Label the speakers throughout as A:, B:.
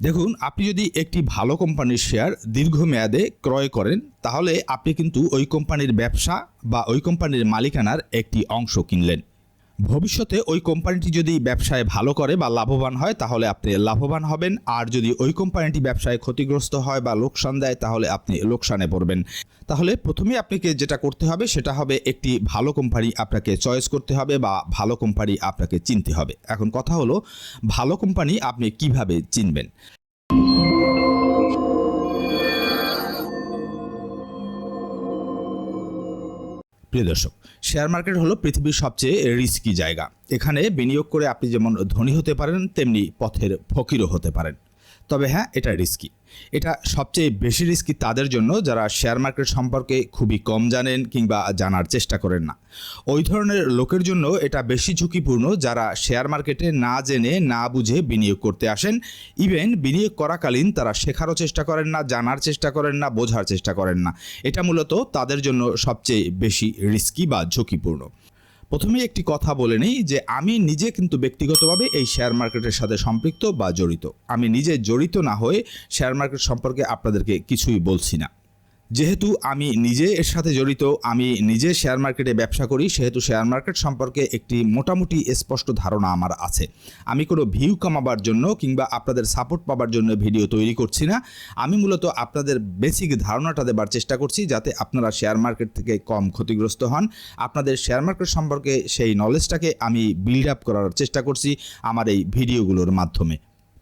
A: দেখুন, আপনি যদি একটি ভালো কোম্পানির শেয়ার দীর্ঘমেয়াদে ক্রয় করেন, তাহলে আপনি কিন্তু ওই কোম্পানির ব্যবসা বা ওই কোম্পানির মালিকানার একটি অংশ কিনলেন। ভবিষ্যতে ওই কোম্পানিটি যদি ব্যবসায় ভালো করে বা লাভবান হয়, তাহলে আপনি লাভবান হবেন। আর যদি ওই কোম্পানিটি ব্যবসায় ক্ষতিগ্রস্ত হয় বা লোকসান দেয়, তাহলে আপনি লোকসানে পড়বেন। তাহলে প্রথমে আপনাকে যেটা করতে হবে, সেটা হবে একটি ভালো কোম্পানি আপনাকে চয়েস করতে হবে বা ভালো কোম্পানি আপনাকে চিনতে হবে। এখন কথা হলো, ভালো কোম্পানি আপনি কীভাবে চিনবেন? প্রিয় দর্শক শেয়ার মার্কেট হলো পৃথিবীর সবচেয়ে রিস্কি জায়গা। এখানে বিনিয়োগ করে আপনি যেমন ধনী হতে পারেন, তেমনি পথের ফকিরও হতে পারেন। তবে হ্যাঁ এটা রিস্কি এটা সবচেয়ে বেশি রিস্কি তাদের জন্য যারা শেয়ার মার্কেট সম্পর্কে খুবই কম জানেন কিংবা জানার চেষ্টা করেন না। ওই ধরনের লোকের জন্য এটা বেশি ঝুঁকিপূর্ণ যারা শেয়ার মার্কেটে না জেনে, না বুঝে বিনিয়োগ করতে আসেন। ইভেন বিনিয়োগ করাকালীন তারা শেখারও চেষ্টা করেন না, জানার চেষ্টা করেন না, বোঝার চেষ্টা করেন না। এটা মূলত তাদের জন্য সবচেয়ে বেশি রিস্কি বা ঝুঁকিপূর্ণ। প্রথমে একটি কথা বলে নিই যে আমি নিজে কিন্তু ব্যক্তিগতভাবে এই শেয়ার মার্কেটের সাথে সম্পৃক্ত বা জড়িত। আমি নিজে জড়িত না হয়ে শেয়ার মার্কেট সম্পর্কে আপনাদেরকে কিছুই বলছি না। যেহেতু আমি নিজে এর সাথে জড়িত, আমি নিজে শেয়ার মার্কেটে ব্যবসা করি, সেহেতু শেয়ার মার্কেট সম্পর্কে একটি মোটামুটি স্পষ্ট ধারণা আমার আছে। আমি কোনো ভিউ কামাবার জন্য কিংবা আপনাদের সাপোর্ট পাবার জন্য ভিডিও তৈরি করছি না। আমি মূলত আপনাদের বেসিক ধারণাটা দেবার চেষ্টা করছি যাতে আপনারা শেয়ার মার্কেট থেকে কম ক্ষতিগ্রস্ত হন। আপনাদের শেয়ার মার্কেট সম্পর্কে সেই নলেজটাকে আমি বিল্ড আপ করার চেষ্টা করছি আমার এই ভিডিওগুলোর মাধ্যমে।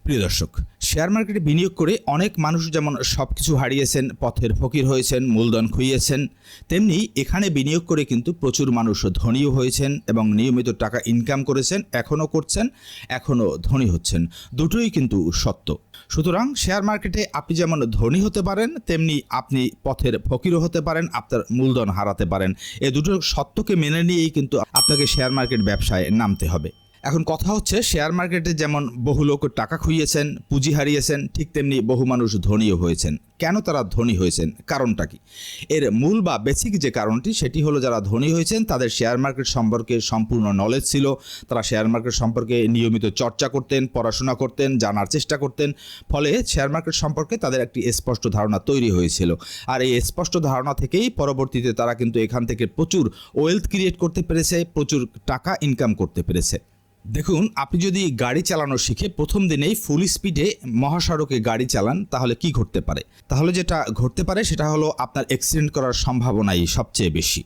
A: প্রিয় দর্শক শেয়ার মার্কেটে বিনিয়োগ করে অনেক মানুষ যেমন সব কিছু হারিয়েছেন, পথের ফকির হয়েছেন, মূলধন খুইয়েছেন, তেমনি এখানে বিনিয়োগ করে কিন্তু প্রচুর মানুষ ধনীও হয়েছেন এবং নিয়মিত টাকা ইনকাম করেছেন, এখনও করছেন, এখনও ধনী হচ্ছেন। দুটোই কিন্তু সত্য। সুতরাং শেয়ার মার্কেটে আপনি যেমন ধনী হতে পারেন, তেমনি আপনি পথের ফকিরও হতে পারেন, আপনার মূলধন হারাতে পারেন। এ দুটো সত্যকে মেনে নিয়েই কিন্তু আপনাকে শেয়ার মার্কেট ব্যবসায় নামতে হবে। এখন কথা হচ্ছে শেয়ার মার্কেটে যেমন বহু লোক টাকা খুইয়েছেন, পুঁজি হারিয়েছেন, ঠিক তেমনি বহু মানুষ ধনীও হয়েছেন। কেন তারা ধনী হয়েছেন? কারণটা কি? এর মূল বা বেসিক যে কারণটি, সেটি হলো যারা ধনী হয়েছেন, তাদের শেয়ার মার্কেট সম্পর্কে সম্পূর্ণ নলেজ ছিল। তারা শেয়ার মার্কেট সম্পর্কে নিয়মিত চর্চা করতেন, পড়াশোনা করতেন, জানার চেষ্টা করতেন। ফলে শেয়ার মার্কেট সম্পর্কে তাদের একটি স্পষ্ট ধারণা তৈরি হয়েছিল। আর এই স্পষ্ট ধারণা থেকেই পরবর্তীতে তারা কিন্তু এখান থেকে প্রচুর ওয়েলথ ক্রিয়েট করতে পেরেছে, প্রচুর টাকা ইনকাম করতে পেরেছে। দেখুন, আপনি যদি গাড়ি চালানো শিখে প্রথম দিনেই ফুল স্পিডে মহাসড়কে গাড়ি চালান, তাহলে কি ঘটতে পারে? তাহলে যেটা ঘটতে পারে, সেটা হলো আপনার অ্যাক্সিডেন্ট করার সম্ভাবনাই সবচেয়ে বেশি।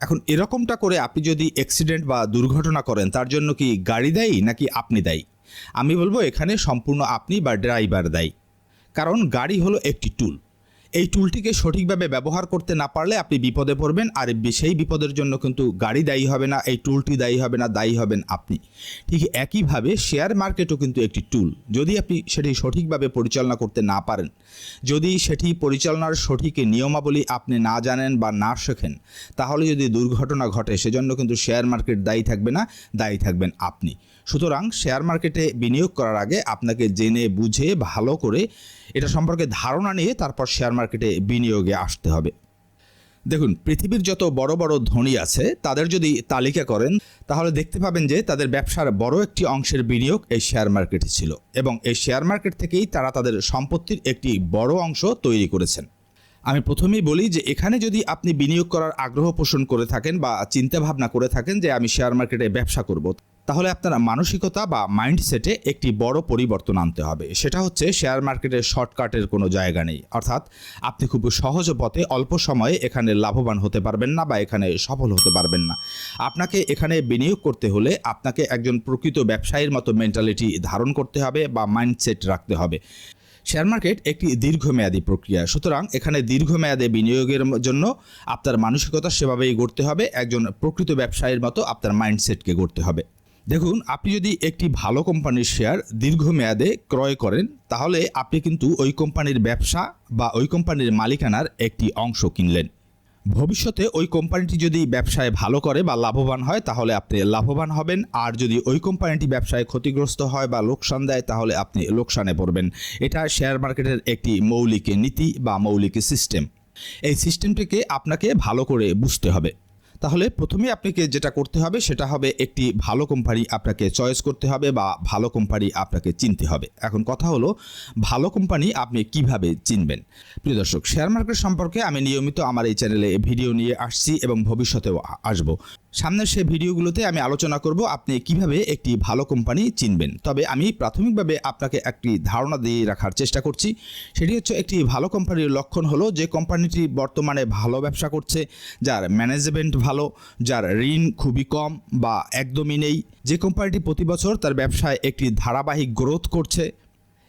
A: এখন এরকমটা করে আপনি যদি অ্যাক্সিডেন্ট বা দুর্ঘটনা করেন, তার জন্য কি গাড়ি দায়ী নাকি আপনি দায়ী? আমি বলব এখানে সম্পূর্ণ আপনি বা ড্রাইভার দায়ী। কারণ গাড়ি হলো একটি টুল এই টুলটিকে সঠিকভাবে ব্যবহার করতে না পারলে আপনি বিপদে পড়বেন। আর সেই বিপদের জন্য কিন্তু গাড়ি দায়ী হবে না, এই টুলটি দায়ী হবে না, দায়ী হবেন আপনি। ঠিক একইভাবে শেয়ার মার্কেটও কিন্তু একটি টুল যদি আপনি সেটি সঠিকভাবে পরিচালনা করতে না পারেন, যদি সেটি পরিচালনার সঠিক নিয়মাবলী আপনি না জানেন বা না শেখেন, তাহলে যদি দুর্ঘটনা ঘটে, সেজন্য কিন্তু শেয়ার মার্কেট দায়ী থাকবে না, দায়ী থাকবেন আপনি। সুতরাং শেয়ার মার্কেটে বিনিয়োগ করার আগে আপনাকে জেনে, বুঝে, ভালো করে এটা সম্পর্কে ধারণা নিয়ে তারপর শেয়ার মার্কেটে বিনিয়োগে আসতে হবে। দেখুন, পৃথিবীর যত বড় বড় ধনী আছে, তাদের যদি তালিকা করেন, তাহলে দেখতে পাবেন যে তাদের ব্যবসার বড় একটি অংশের বিনিয়োগ এই শেয়ার মার্কেটে ছিল এবং এই শেয়ার মার্কেট থেকেই তারা তাদের সম্পত্তির একটি বড় অংশ তৈরি করেছেন। আমি প্রথমেই বলি যে এখানে যদি আপনি বিনিয়োগ করার আগ্রহ পোষণ করে থাকেন বা চিন্তা ভাবনা করে থাকেন যে আমি শেয়ার মার্কেটে ব্যবসা করব, তাহলে আপনার মানসিকতা বা মাইন্ডসেটে একটি বড় পরিবর্তন আনতে হবে। সেটা হচ্ছে শেয়ার মার্কেটের শর্টকাটের কোনো জায়গা নেই। অর্থাৎ আপনি খুব সহজ পথে অল্প সময়ে এখানে লাভবান হতে পারবেন না বা এখানে সফল হতে পারবেন না। আপনাকে এখানে বিনিয়োগ করতে হলে আপনাকে একজন প্রকৃত ব্যবসায়ীর মতো মেন্টালিটি ধারণ করতে হবে বা মাইন্ডসেট রাখতে হবে। শেয়ার মার্কেট একটি দীর্ঘমেয়াদী প্রক্রিয়া। সুতরাং এখানে দীর্ঘমেয়াদে বিনিয়োগের জন্য আপনার মানসিকতা সেভাবেই গড়তে হবে, একজন প্রকৃত ব্যবসায়ীর মতো আপনার মাইন্ডসেটকে গড়তে হবে। দেখুন, আপনি যদি একটি ভালো কোম্পানির শেয়ার দীর্ঘমেয়াদে ক্রয় করেন, তাহলে আপনি কিন্তু ওই কোম্পানির ব্যবসা বা ওই কোম্পানির মালিকানার একটি অংশ কিনলেন। ভবিষ্যতে ওই কোম্পানিটি যদি ব্যবসায় ভালো করে বা লাভবান হয়, তাহলে আপনি লাভবান হবেন। আর যদি ওই কোম্পানিটি ব্যবসায় ক্ষতিগ্রস্ত হয় বা লোকসান দেয়, তাহলে আপনি লোকসানে পড়বেন। এটা শেয়ার মার্কেটের একটি মৌলিক নীতি বা মৌলিক সিস্টেম এই সিস্টেমটিকে আপনাকে ভালো করে বুঝতে হবে। তাহলে প্রথমে আপনাকে যেটা করতে হবে, সেটা হবে একটি ভালো কোম্পানি আপনাকে চয়েস করতে হবে বা ভালো কোম্পানি আপনাকে চিনতে হবে। এখন কথা হলো, ভালো কোম্পানি আপনি কীভাবে চিনবেন? প্রিয় দর্শক শেয়ার মার্কেট সম্পর্কে আমি নিয়মিত আমার এই চ্যানেলে ভিডিও নিয়ে আসছি এবং ভবিষ্যতেও আসব। সামনের সেই ভিডিওগুলোতে আমি আলোচনা করব আপনি কীভাবে একটি ভালো কোম্পানি চিনবেন। তবে আমি প্রাথমিকভাবে আপনাকে একটি ধারণা দিয়ে রাখার চেষ্টা করছি। সেটি হচ্ছে একটি ভালো কোম্পানির লক্ষণ হলো, যে কোম্পানিটি বর্তমানে ভালো ব্যবসা করছে, যার ম্যানেজমেন্ট ভালো যার ঋণ খুবই কম বা একদমই নেই। যে কোম্পানিটি প্রতি বছর তার ব্যবসায় একটি ধারাবাহিক গ্রোথ করছে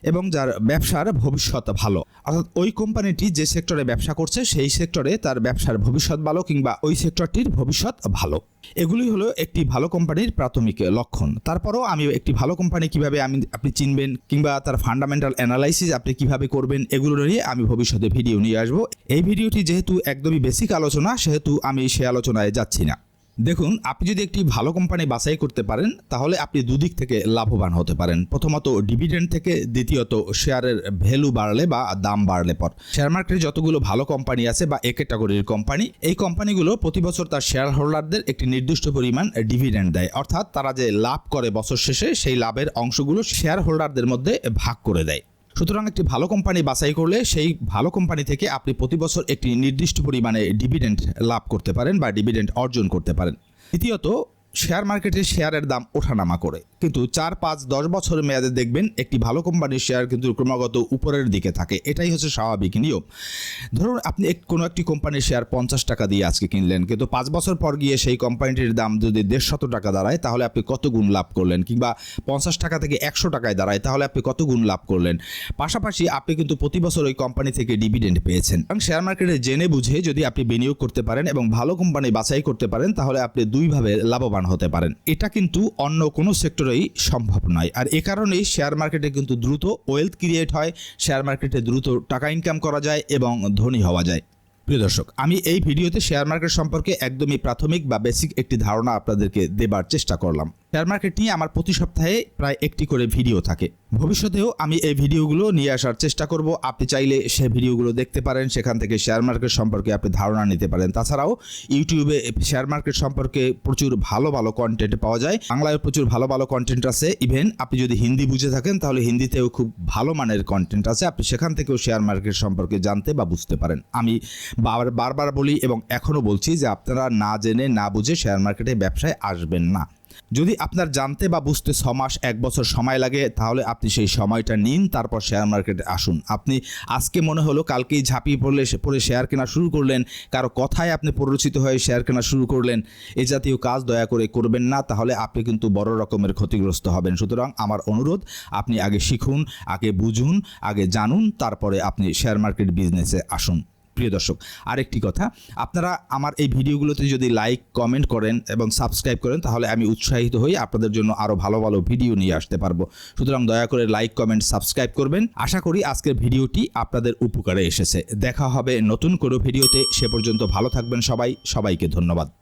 A: এবং যার ব্যবসার ভবিষ্যৎ ভালো। অর্থাৎ ওই কোম্পানিটি যে সেক্টরে ব্যবসা করছে, সেই সেক্টরে তার ব্যবসার ভবিষ্যৎ ভালো কিংবা ওই সেক্টরটির ভবিষ্যৎ ভালো। এগুলি হলো একটি ভালো কোম্পানির প্রাথমিক লক্ষণ। তারপরও আমি একটি ভালো কোম্পানি কীভাবে আমি, আপনি চিনবেন কিংবা তার ফান্ডামেন্টাল অ্যানালাইসিস আপনি কীভাবে করবেন, এগুলো নিয়ে আমি ভবিষ্যতে ভিডিও নিয়ে আসব। এই ভিডিওটি যেহেতু একদমই বেসিক আলোচনা, সেহেতু আমি সে আলোচনায় যাচ্ছি না। দেখুন, আপনি যদি একটি ভালো কোম্পানি বাছাই করতে পারেন, তাহলে আপনি দুদিক থেকে লাভবান হতে পারেন। প্রথমত ডিভিডেন্ড থেকে, দ্বিতীয়ত শেয়ারের ভ্যালু বাড়লে বা দাম বাড়লে পর। শেয়ার মার্কেটে যতগুলো ভালো কোম্পানি আছে বা এ ক্যাটাগরির কোম্পানি এই কোম্পানিগুলো প্রতি বছর তার শেয়ার হোল্ডারদের একটি নির্দিষ্ট পরিমাণ ডিভিডেন্ড দেয়। অর্থাৎ তারা যে লাভ করে বছর শেষে, সেই লাভের অংশগুলো শেয়ার হোল্ডারদের মধ্যে ভাগ করে দেয়। সুতরাং একটি ভালো কোম্পানি বাছাই করলে সেই ভালো কোম্পানি থেকে আপনি প্রতি বছর একটি নির্দিষ্ট পরিমাণে ডিভিডেন্ড লাভ করতে পারেন বা ডিভিডেন্ড অর্জন করতে পারেন। দ্বিতীয়ত শেয়ার মার্কেটে শেয়ারের দাম ওঠানামা করে। কিন্তু চার পাঁচ দশ বছরের মেয়াদে দেখবেন একটি ভালো কোম্পানির শেয়ার কিন্তু ক্রমাগত উপরের দিকে থাকে। এটাই হচ্ছে স্বাভাবিক নিয়ম। ধরুন আপনি এক- কোনো একটি কোম্পানির শেয়ার পঞ্চাশ টাকা দিয়ে আজকে কিনলেন, কিন্তু পাঁচ বছর পর গিয়ে সেই কোম্পানিটির দাম যদি দেড়শত টাকা দাঁড়ায়, তাহলে আপনি কত গুণ লাভ করলেন? কিংবা পঞ্চাশ টাকা থেকে একশো টাকায় দাঁড়ায়, তাহলে আপনি কত গুণ লাভ করলেন? পাশাপাশি আপনি কিন্তু প্রতি বছর ওই কোম্পানি থেকে ডিভিডেন্ড পেয়েছেন। এবং শেয়ার মার্কেটে জেনে বুঝে যদি আপনি বিনিয়োগ করতে পারেন এবং ভালো কোম্পানি বাছাই করতে পারেন, তাহলে আপনি দুইভাবে লাভবান হতে পারেন। এটা কিন্তু অন্য কোনো সেক্টরেই সম্ভব নয়। আর এ কারণেই শেয়ার মার্কেটে কিন্তু দ্রুত ওয়েলথ ক্রিয়েট হয় শেয়ার মার্কেটে দ্রুত টাকা ইনকাম করা যায় এবং ধনী হওয়া যায়। প্রিয় দর্শক, আমি এই ভিডিওতে শেয়ার মার্কেট সম্পর্কে একদমই প্রাথমিক বা বেসিক একটি ধারণা আপনাদেরকে দেবার চেষ্টা করলাম। শেয়ার মার্কেট নিয়ে আমার প্রতি সপ্তাহে প্রায় একটি করে ভিডিও থাকে। ভবিষ্যতেও আমি এই ভিডিওগুলো নিয়ে আসার চেষ্টা করব। আপনি চাইলে সে ভিডিওগুলো দেখতে পারেন, সেখান থেকে শেয়ার মার্কেট সম্পর্কে আপনি ধারণা নিতে পারেন। তাছাড়াও ইউটিউবে শেয়ার মার্কেট সম্পর্কে প্রচুর ভালো ভালো কন্টেন্ট পাওয়া যায়। বাংলায় প্রচুর ভালো ভালো কন্টেন্ট আছে। ইভেন আপনি যদি হিন্দি বুঝে থাকেন, তাহলে হিন্দিতেও খুব ভালো মানের কন্টেন্ট আছে। আপনি সেখান থেকেও শেয়ার মার্কেট সম্পর্কে জানতে বা বুঝতে পারেন। আমি বার, বারবার বলি এবং এখনও বলছি যে আপনারা না জেনে, না বুঝে শেয়ার মার্কেটে ব্যবসায় আসবেন না। যদি আপনার জানতে বা বুঝতে ছ মাস, এক বছর সময় লাগে, তাহলে আপনি সেই সময়টা নিন, তারপর শেয়ার মার্কেটে আসুন। আপনি আজকে মনে হলো, কালকেই ঝাঁপিয়ে পড়লে পরে শেয়ার কেনা শুরু করলেন, কারও কথায় আপনি পরিচিত হয়ে শেয়ার কেনা শুরু করলেন, এ জাতীয় কাজ দয়া করে করবেন না, তাহলে আপনি কিন্তু বড় রকমের ক্ষতিগ্রস্ত হবেন। সুতরাং আমার অনুরোধ, আপনি আগে শিখুন, আগে বুঝুন, আগে জানুন, তারপরে আপনি শেয়ার মার্কেট বিজনেসে আসুন। প্রিয় দর্শক, আরেকটি কথা, আপনারা আমার এই ভিডিওগুলোতে যদি লাইক কমেন্ট করেন এবং সাবস্ক্রাইব করেন, তাহলে আমি উৎসাহিত হই আপনাদের জন্য আরও ভালো ভালো ভিডিও নিয়ে আসতে পারব। সুতরাং দয়া করে লাইক কমেন্ট সাবস্ক্রাইব করবেন। আশা করি আজকের ভিডিওটি আপনাদের উপকারে এসেছে। দেখা হবে নতুন কোনো ভিডিওতে সে পর্যন্ত ভালো থাকবেন সবাই। সবাইকে ধন্যবাদ।